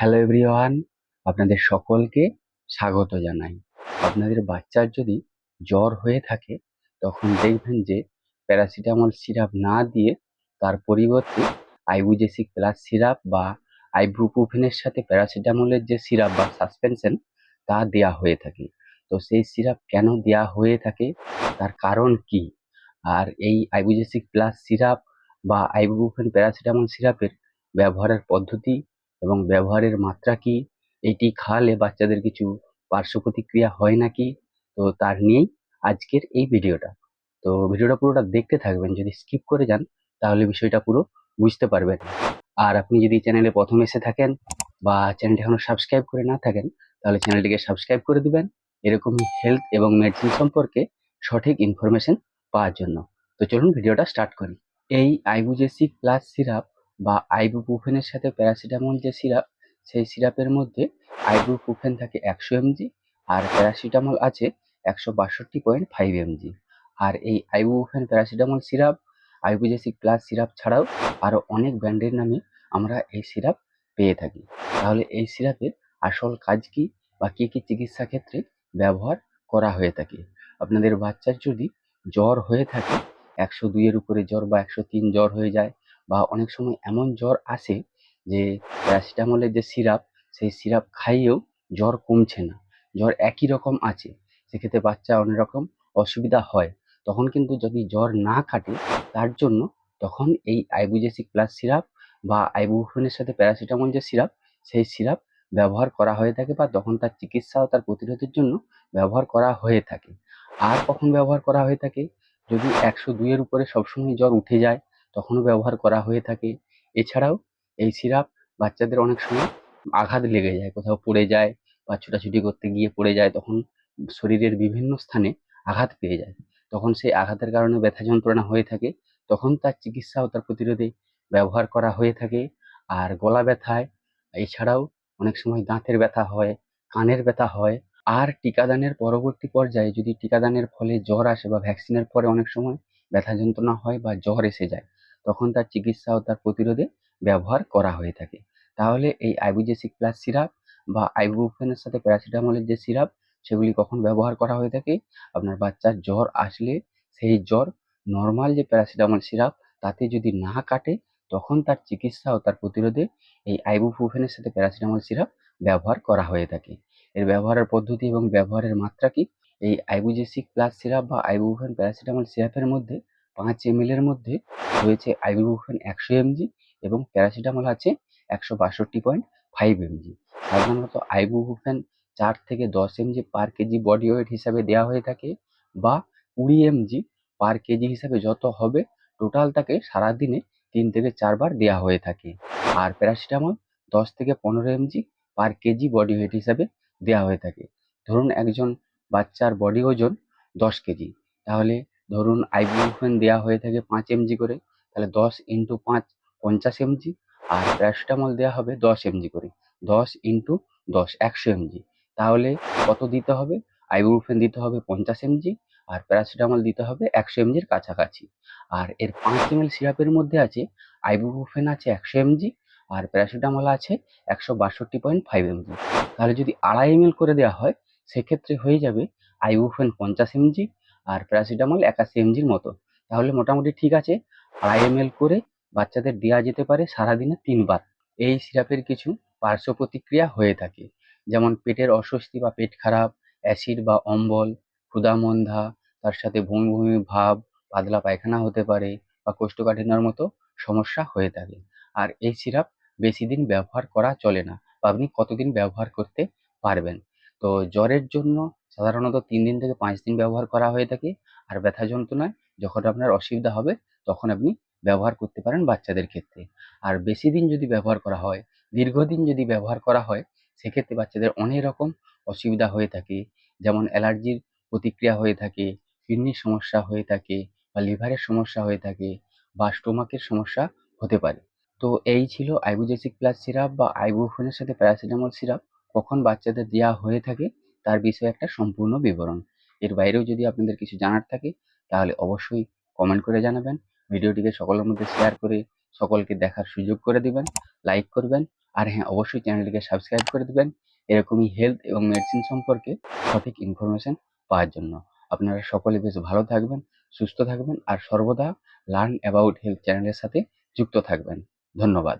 Hello everyone আপনাদের সকলকে স্বাগত জানাই। আপনাদের বাচ্চার যদি জ্বর হয়ে থাকে, তখন দেখবেন যে প্যারাসিটামল সিরাপ না দিয়ে তার পরিবর্তে আইবুজেসিক প্লাস সিরাপ বা আইব্রুপ্রোফেনের সাথে প্যারাসিটামলের যে সিরাপ বা সাসপেনশন, তা দেয়া হয়ে থাকে। তো সেই সিরাপ কেন দেয়া হয়ে থাকে? তার কারণ কি? আর এই আইবুজেসিক প্লাস সিরাপ বা আইবুপ্রোফেন প্যারাসিটামল সিরাপের ব্যবহারের পদ্ধতি এবং ব্যবহারের মাত্রা কি? এটি খাওয়ালে বাচ্চাদের কিছু পার্শ্ব প্রতিক্রিয়া হয় নাকি তো তার নিয়েই আজকের এই ভিডিওটা। তো ভিডিওটা পুরোটা দেখতে থাকবেন, যদি স্কিপ করে যান, তাহলে বিষয়টা পুরো বুঝতে পারবেন। আর আপনি যদি চ্যানেলে প্রথম এসে থাকেন বা চ্যানেলটি এখনও সাবস্ক্রাইব করে না থাকেন, তাহলে চ্যানেলটিকে সাবস্ক্রাইব করে দিবেন এরকমই হেলথ এবং মেডিসিন সম্পর্কে সঠিক ইনফরমেশন পাওয়ার জন্য। তো চলুন ভিডিওটা স্টার্ট করি। এই আইবুজেসিক প্লাস সিরাপ বা আইবুপ্রোফেনের সাথে প্যারাসিটামল যে সিরাপ সেই সিরাপের মধ্যে আইবুপ্রোফেন থাকে একশো এমজি আর প্যারাসিটামল আছে একশো বাষট্টি পয়েন্ট ফাইভ এমজি আর এই ibuprofen paracetamol syrup Ibugesic plus syrup ছাড়াও আরও অনেক ব্র্যান্ডের নামে আমরা এই সিরাপ পেয়ে থাকি। তাহলে এই সিরাপের আসল কাজ কি বা কী কী চিকিৎসা ক্ষেত্রে ব্যবহার করা হয়ে থাকে? আপনাদের বাচ্চার যদি জ্বর হয়ে থাকে, একশো দুইয়ের উপরে জ্বর বা একশো তিন জ্বর হয়ে যায় বা অনেক সময় এমন জ্বর আসে যে প্যারাসিটামলের যে সিরাপ, সেই সিরাপ খাইয়েও জ্বর কমছে না। জ্বর একই রকম আছে, সেক্ষেত্রে বাচ্চা অনেক রকম অসুবিধা হয়। তখন কিন্তু যদি জ্বর না কাটে তার জন্য তখন এই আইবুজেসিক প্লাস সিরাপ বা আইবুপ্রোফেনের সাথে প্যারাসিটামল যে সিরাপ, সেই সিরাপ ব্যবহার করা হয়ে থাকে বা তখন তার চিকিৎসা ও তার প্রতিরোধের জন্য ব্যবহার করা হয়ে থাকে। আর কখন ব্যবহার করা হয়ে থাকে? যদি একশো দুইয়ের উপরে সবসময় জ্বর উঠে যায় তখনও ব্যবহার করা হয়ে থাকে। এছাড়াও এই সিরাপ বাচ্চাদের অনেক সময় আঘাত লেগে যায়, কোথাও পড়ে যায় বা ছোটাছুটি করতে গিয়ে পড়ে যায়, তখন শরীরের বিভিন্ন স্থানে আঘাত পেয়ে যায়। তখন সেই আঘাতের কারণে ব্যথা যন্ত্রণা হয়ে থাকে, তখন তার চিকিৎসা ও তার প্রতিরোধে ব্যবহার করা হয়ে থাকে। আর গলা ব্যথায়, এছাড়াও অনেক সময় দাঁতের ব্যথা হয়, কানের ব্যথা হয়। আর টিকাদানের পরবর্তী পর্যায়ে যদি টিকাদানের ফলে জ্বর আসে বা ভ্যাকসিনের পরে অনেক সময় ব্যথা যন্ত্রণা হয় বা জ্বর এসে যায় তখন তার চিকিৎসা ও তার প্রতিরোধে ব্যবহার করা হয়ে থাকে। তাহলে এই আইবুজেসিক প্লাস সিরাপ বা আইবুপ্রোফেনের সাথে প্যারাসিটামলের যে সিরাপ, সেগুলি কখন ব্যবহার করা হয়ে থাকে? আপনার বাচ্চার জ্বর আসলে সেই জ্বর নর্মাল যে প্যারাসিটামল সিরাপ, তাতে যদি না কাটে, তখন তার চিকিৎসা ও তার প্রতিরোধে এই আইবুপ্রোফেনের সাথে প্যারাসিটামল সিরাপ ব্যবহার করা হয়ে থাকে। এর ব্যবহারের পদ্ধতি এবং ব্যবহারের মাত্রা কি? এই আইবুজেসিক প্লাস সিরাপ বা আইবুপ্রোফেন প্যারাসিটামল সিরাপের মধ্যে পাঁচ এমএলের মধ্যে রয়েছে আইবুপ্রোফেন একশো এমজি এবং প্যারাসিটামল আছে একশো বাষট্টি পয়েন্ট ফাইভ এমজি সাধারণত আইবুপ্রোফেন চার থেকে দশ mg per kg body weight হিসাবে দেওয়া হয়ে থাকে বা কুড়ি এমজি পার কেজি হিসাবে যত হবে টোটাল তাকে সারাদিনে তিন থেকে চারবার দেওয়া হয়ে থাকে। আর প্যারাসিটামল দশ থেকে পনেরো mg per kg body weight হিসাবে দেওয়া হয়ে থাকে। ধরুন একজন বাচ্চার বডি ওজন দশ কেজি তাহলে ধরুন আইবুপ্রোফেন দেওয়া হয়ে থাকে পাঁচ এমজি করে, তাহলে দশ ইন্টু পাঁচ পঞ্চাশ এমজি আর প্যারাসিটামল দেওয়া হবে দশ এমজি করে, দশ ইন্টু দশ একশো এমজি তাহলে কত দিতে হবে? আইবুপ্রোফেন দিতে হবে পঞ্চাশ এমজি আর প্যারাসিটামল দিতে হবে একশো এমজির কাছাকাছি। আর এর পাঁচ এমএল সিরাপের মধ্যে আছে আইবুপ্রোফেন আছে একশো এমজি আর প্যারাসিটামল আছে একশো বাষট্টি পয়েন্ট ফাইভ এমজি তাহলে যদি আড়াই এমএল করে দেওয়া হয়, সেক্ষেত্রে হয়ে যাবে আইবুপ্রোফেন পঞ্চাশ এমজি আর প্যারাসিটামল একাশি এমজির মতো। তাহলে মোটামুটি ঠিক আছে। আড়াই এমএল করে বাচ্চাদের দেওয়া যেতে পারে সারাদিনে তিনবার। এই সিরাপের কিছু পার্শ্ব প্রতিক্রিয়া হয়ে থাকে। যেমন পেটের অস্বস্তি বা পেট খারাপ, অ্যাসিড বা অম্বল ক্ষুধামন্ধা তার সাথে বমি বমি ভাব, পাতলা পায়খানা হতে পারে বা কোষ্ঠকাঠিন্যর মতো সমস্যা হয়ে থাকে। আর এই সিরাপ বেশি দিন ব্যবহার করা চলে না। বা আপনি কতদিন ব্যবহার করতে পারবেন? তো জ্বরের জন্য সাধারণত তিন দিন থেকে পাঁচ দিন ব্যবহার করা হয়ে থাকে। আর ব্যথা যন্ত্রণায় যখন আপনার অসুবিধা হবে, তখন আপনি ব্যবহার করতে পারেন বাচ্চাদের ক্ষেত্রে। আর বেশি দিন যদি ব্যবহার করা হয়, দীর্ঘদিন যদি ব্যবহার করা হয়, সেক্ষেত্রে বাচ্চাদের অনেক রকম অসুবিধা হয়ে থাকে। যেমন অ্যালার্জির প্রতিক্রিয়া হয়ে থাকে, কিডনির সমস্যা হয়ে থাকে বা লিভারের সমস্যা হয়ে থাকে বা স্টোমাকের সমস্যা হতে পারে। তো এই ছিল আইবুজেসিক প্লাস সিরাপ বা আইবুপ্রোফেনের সাথে প্যারাসিটামল সিরাপ। কখন বাচ্চাদের দেওয়া হয়ে থাকে তার বিষয়ে একটা সম্পূর্ণ বিবরণ। এর বাইরেও যদি আপনাদের কিছু জানার থাকে, তাহলে অবশ্যই কমেন্ট করে জানাবেন। ভিডিওটিকে সকলের মধ্যে শেয়ার করে সকলকে দেখার সুযোগ করে দিবেন লাইক করবেন, আর হ্যাঁ অবশ্যই চ্যানেলটিকে সাবস্ক্রাইব করে দেবেন। এরকমই হেলথ এবং মেডিসিন সম্পর্কে সঠিক ইনফরমেশন পাওয়ার জন্য। আপনারা সকলে বেশ ভালো থাকবেন, সুস্থ থাকবেন, আর সর্বদা লার্ন অ্যাবাউট হেলথ চ্যানেলের সাথে যুক্ত থাকবেন। ধন্যবাদ।